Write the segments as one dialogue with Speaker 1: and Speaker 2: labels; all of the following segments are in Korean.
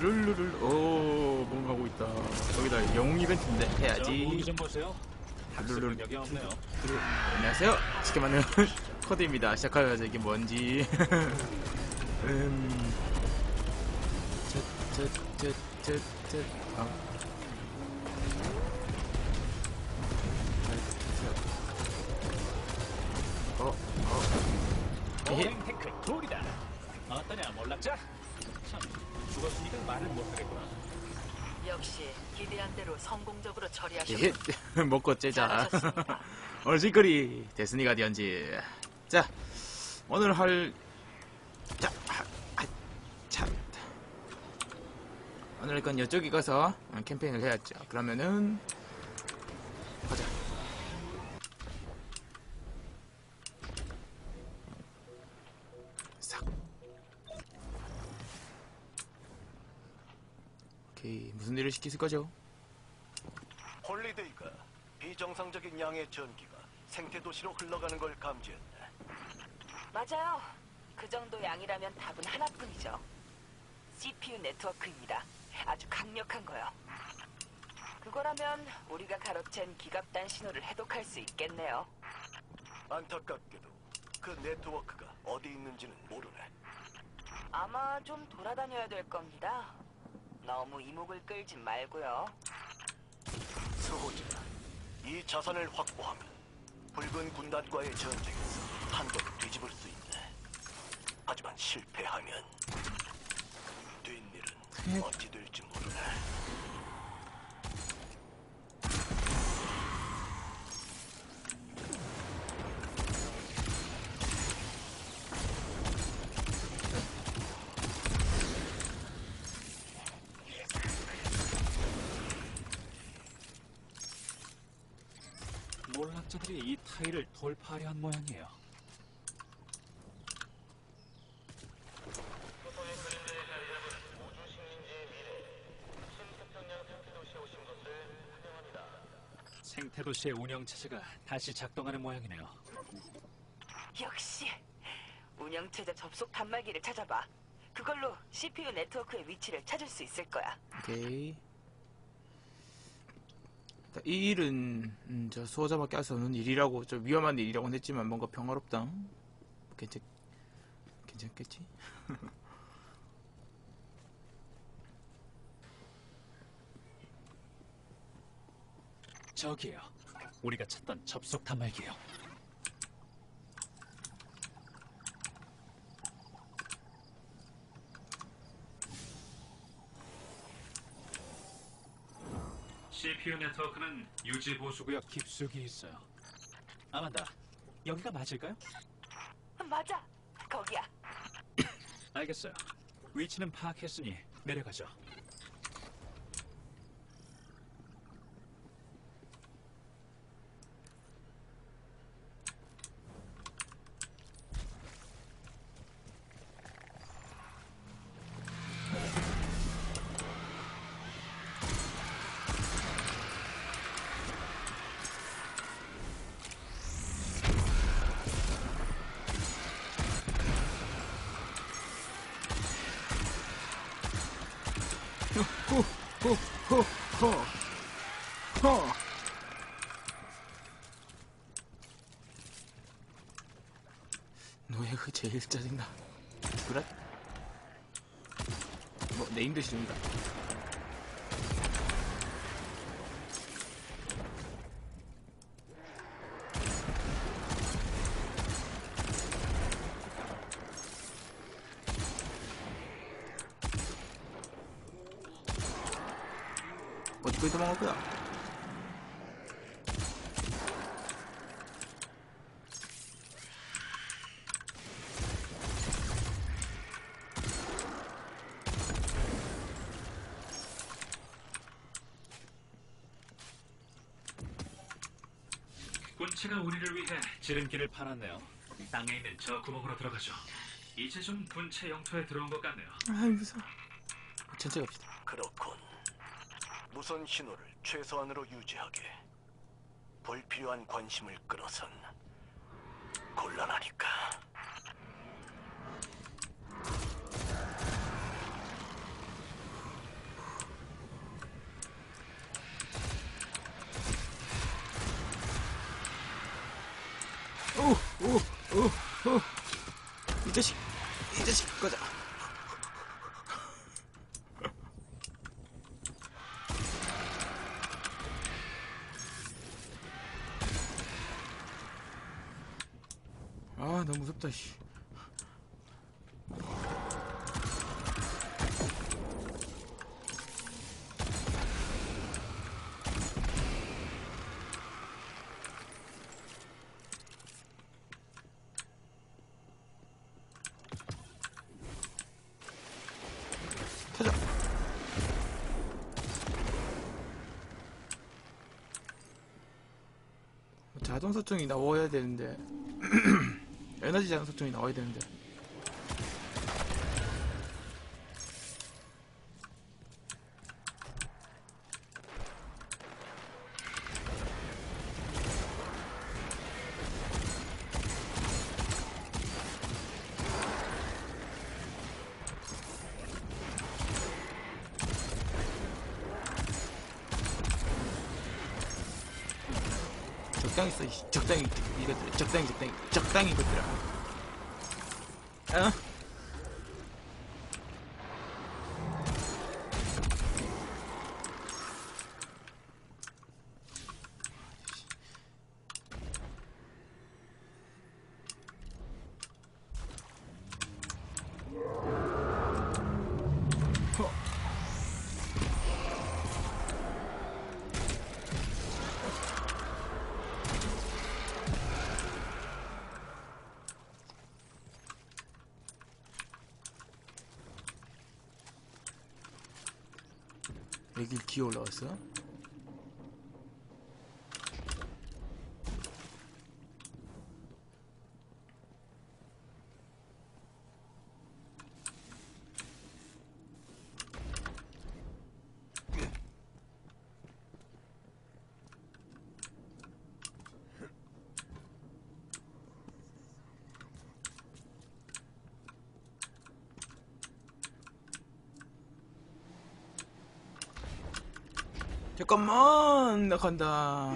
Speaker 1: 룰루룰 오 뭔가 하고 있다 여기다 영웅 이벤트인데 해야지
Speaker 2: 좀 보세요. 없네요.
Speaker 1: 안녕하세요 쉽게 말하는 코드입니다 시작하자마자 이게 뭔지 음 쯧쯧쯧쯧쯧 아. 어, 어. 에헤.
Speaker 2: 오행 태클 돌이다. 어떠냐 몰락자? 참 죽었으니까 말을 못하겠구나.
Speaker 3: 역시 기대한 대로 성공적으로 처리하셨고
Speaker 1: 에헤. 먹고 째자.
Speaker 3: 잘하셨습니다.
Speaker 1: 얼씨거리 데스니 가디언즈. 자, 오늘 할, 자, 하, 아, 참. 오늘 할건 이쪽에 가서 캠페인을 해야죠. 그러면은, 오케이, 무슨 일을 시키실 거죠?
Speaker 4: 홀리데이가 비정상적인 양의 전기가 생태 도시로 흘러가는 걸 감지했다.
Speaker 3: 맞아요. 그 정도 양이라면 답은 하나뿐이죠. CPU 네트워크입니다. 아주 강력한 거요. 그거라면 우리가 가로챈 기갑단 신호를 해독할 수 있겠네요.
Speaker 4: 안타깝게도 그 네트워크가 어디 있는지는 모르네.
Speaker 3: 아마 좀 돌아다녀야 될 겁니다. 너무 이목을 끌지 말고요.
Speaker 4: 수호자, 이 자산을 확보하면 붉은 군단과의 전쟁에서 한도를 뒤집을 수 있네. 하지만 실패하면 뒷일은 어찌 될지 모르네.
Speaker 2: 몰락자들이 이 타일을 돌파하려 한 모양이에요. 생태도시의 운영 체제가 다시 작동하는 모양이네요.
Speaker 3: 역시 운영 체제 접속 단말기를 찾아봐. 그걸로 CPU 네트워크의 위치를 찾을 수 있을 거야.
Speaker 1: 오케이. 이 일은 음, 저 수호자밖에 할 수 없는 일이라고 좀 위험한 일이라고 했지만 뭔가 평화롭다. 괜찮 괜찮겠지?
Speaker 2: 저기요. 우리가 찾던 접속 단말기요. CPU 네트워크는 유지 보수구역 깊숙이 있어요. 아만다, 여기가 맞을까요?
Speaker 3: 맞아. 거기야.
Speaker 2: 알겠어요. 위치는 파악했으니 내려가죠.
Speaker 1: 허. 노예가 제일 짜증나. 그래? 뭐 네임드 시중이다. 어디까지 도망갈 거야?
Speaker 2: 군체가 우리를 위해 지름길을 파놨네요. 땅에 있는 저 구멍으로 들어가죠. 이제 좀 군체 영토에 들어온 것 같네요.
Speaker 1: 아이 무서워. 천천히 갑시다.
Speaker 4: 무선 신호를 최소한으로 유지하게. 불필요한 관심을 끌어선 곤란하니까.
Speaker 1: 이 자식, 이 자식, 가자. 아, 너무 무섭다, 씨. 자동 소총이 나와야 되는데 에너지 자동 소총이 나와야 되는데 적당히 써 이것들 적당히 적당히 적당히 이것들아 어? 여길 기어 올라왔어? 잠깐만 나 간다.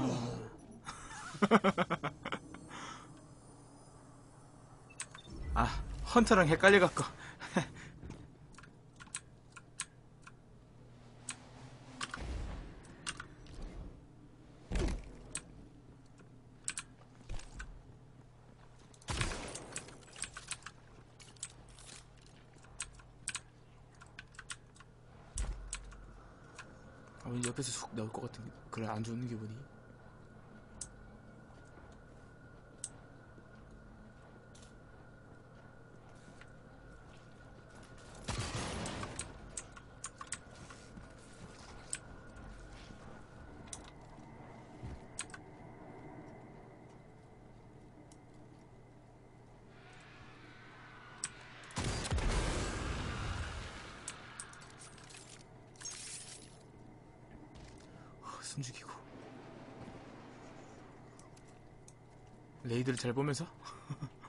Speaker 1: 아 헌터랑 헷갈려갖고 아, 왠지 옆에서 쑥 나올 것 같은 그런 안 좋은 기분이 어, 숨 죽이고. 레이드를 잘 보면서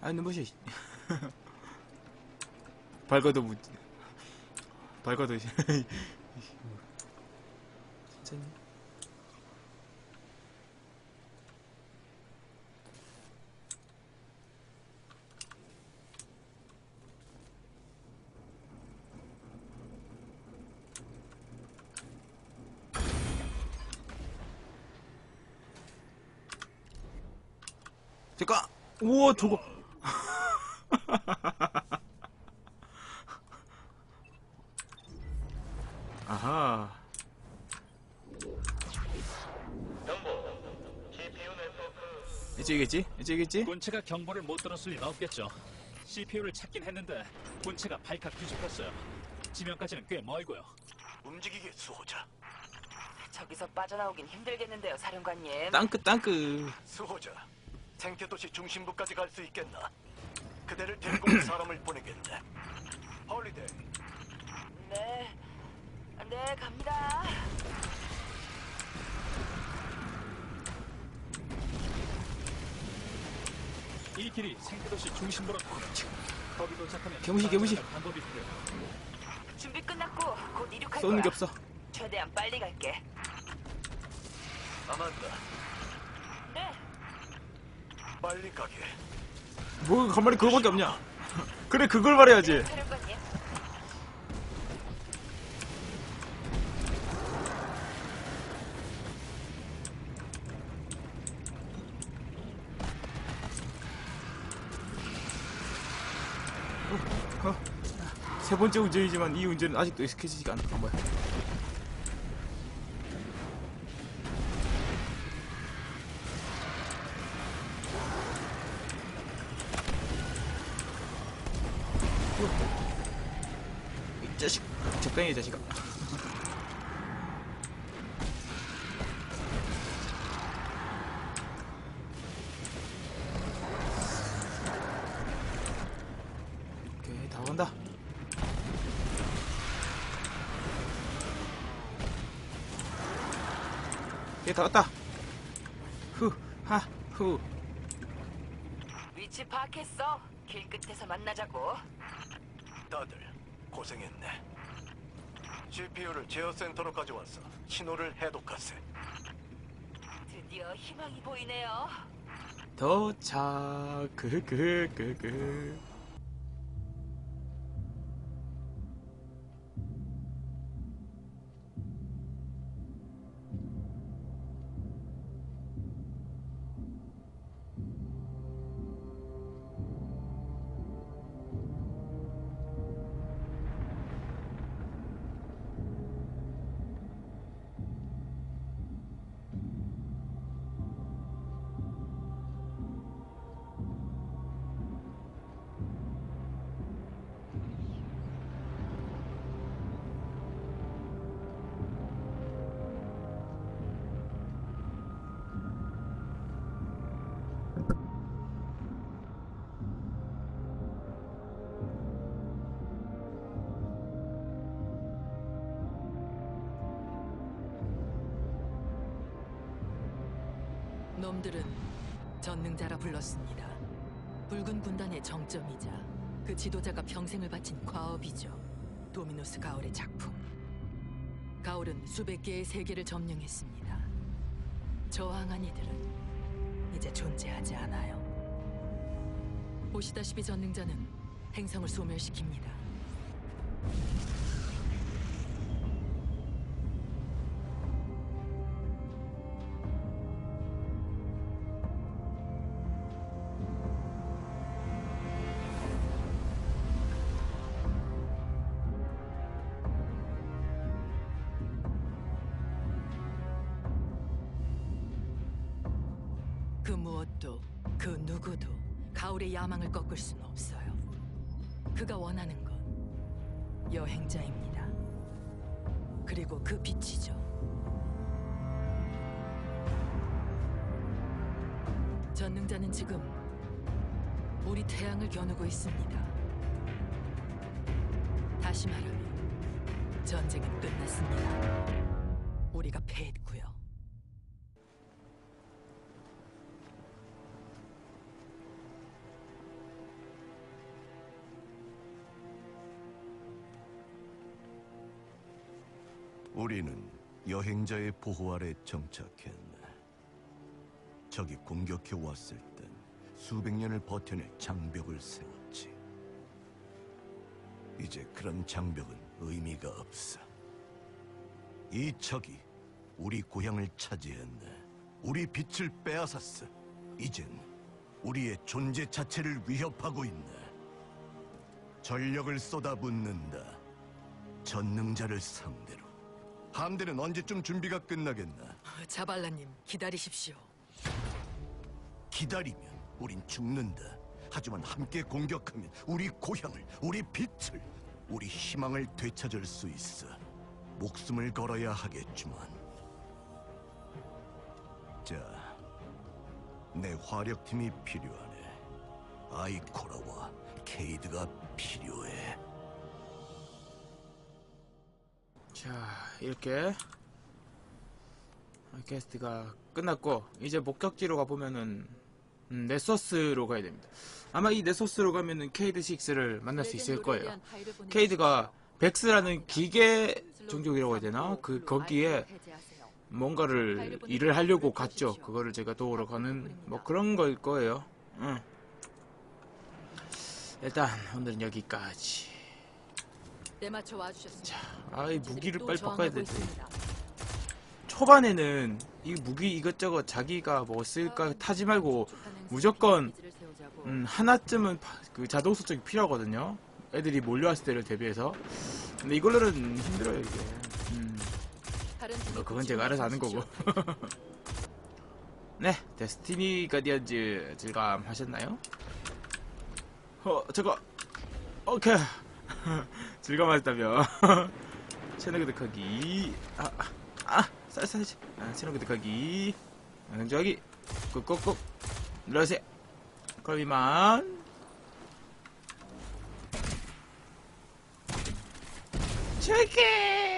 Speaker 1: 아니 눈부셔 밝아도 못 밝아도 진짜니 잠깐! 우와 저거 아하. 이쪽이겠지? 이쪽이겠지?
Speaker 2: 군체가 경보를 못 들었을 리는 없겠죠. CPU를 찾긴 했는데 군체가 발칵 뒤집혔어요. 지명까지는 꽤 멀고요.
Speaker 5: 움직이게 수호자.
Speaker 3: 저기서 빠져나오긴 힘들겠는데요, 사령관님.
Speaker 1: 땅크 땅크.
Speaker 5: 수호자. 생태 도시 중심부까지 갈 수 있겠나? 그대를 데리고 올 사람을 보내겠네. 홀리데이.
Speaker 3: 네, 네 갑니다.
Speaker 2: 이 길이 생태도시 중심부로 거기 도착하면
Speaker 1: 개무시, 개무시.
Speaker 2: 방법이 필요해요.
Speaker 3: 준비 끝났고 곧 이륙할
Speaker 1: 쏘는
Speaker 3: 거야.
Speaker 1: 게 없어.
Speaker 3: 최대한 빨리 갈게.
Speaker 5: 아만다.
Speaker 3: 네,
Speaker 5: 빨리 가게.
Speaker 1: 뭐 간만에 그거밖에 없냐? 그래 그걸 말해야지.
Speaker 3: 네, 사령관님.
Speaker 1: 세 번째 운전이지만 이 운전은 아직도 익숙해지지가. 아, 뭐야? 이 자식, 적당히 해, 이 자식아. 오케이, 다 간다. 얘다 왔다. 후, 하, 후.
Speaker 3: 위치 파악했어. 길 끝에서 만나자고.
Speaker 5: 다들 고생했네. CPU를 제어 센터로 가져왔어. 신호를 해독하세.
Speaker 3: 드디어 희망이 보이네요.
Speaker 1: 도착. 그, 그, 그, 그.
Speaker 6: 놈들은 전능자라 불렀습니다. 붉은 군단의 정점이자 그 지도자가 평생을 바친 과업이죠. 도미노스 가올의 작품. 가올은 수백 개의 세계를 점령했습니다. 저항한 이들은 이제 존재하지 않아요. 보시다시피 전능자는 행성을 소멸시킵니다. 그 무엇도 그 누구도 가을의 야망을 꺾을 수는 없어요. 그가 원하는 건 여행자입니다. 그리고 그 빛이죠. 전능자는 지금 우리 태양을 겨누고 있습니다. 다시 말하면 전쟁은 끝났습니다. 우리가 패했고요.
Speaker 4: 우리는 여행자의 보호 아래 정착했네. 적이 공격해 왔을 땐 수백 년을 버텨낼 장벽을 세웠지. 이제 그런 장벽은 의미가 없어. 이 적이 우리 고향을 차지했네. 우리 빛을 빼앗았어. 이젠 우리의 존재 자체를 위협하고 있네. 전력을 쏟아붓는다. 전능자를 상대로. 함대는 언제쯤 준비가 끝나겠나?
Speaker 6: 어, 자발라님 기다리십시오.
Speaker 4: 기다리면 우린 죽는다. 하지만 함께 공격하면 우리 고향을, 우리 빛을, 우리 희망을 되찾을 수 있어. 목숨을 걸어야 하겠지만. 자, 내 화력팀이 필요하네. 아이코라와 케이드가 필요해.
Speaker 1: 자 이렇게. 퀘스트가 끝났고 이제 목적지로 가보면은 음, 네서스로 가야 됩니다. 아마 이 네서스로 가면은 케이드 6를 만날 수 있을 거예요. 케이드가 백스라는 기계 종족이라고 해야 되나? 그 거기에 뭔가를 일을 하려고 갔죠. 그거를 제가 도우러 가는 뭐 그런 걸 거예요. 응. 일단 오늘은 여기까지
Speaker 6: 때 맞춰 와주셨습니다.
Speaker 1: 아이 무기를
Speaker 6: 또
Speaker 1: 빨리 바꿔야
Speaker 6: 있습니다.
Speaker 1: 초반에는 이 무기 이것저것 자기가 뭐 쓸까 타지 말고 무조건 음, 하나쯤은 파- 그 자동 소통이 필요하거든요. 애들이 몰려왔을 때를 대비해서. 근데 이걸로는 힘들어요 이게. 음, 뭐 그건 제가 알아서 하는 거고. 네, 데스티니 가디언즈 즐감하셨나요? 어, 저거 오케이 즐감하셨다며. 채널 구독하기. 아, 아, 아, 쌀쌀. 아, 채널 구독하기. 응조하기. 꾹꾹꾹 눌러주세요. 그럼 이만. 책임!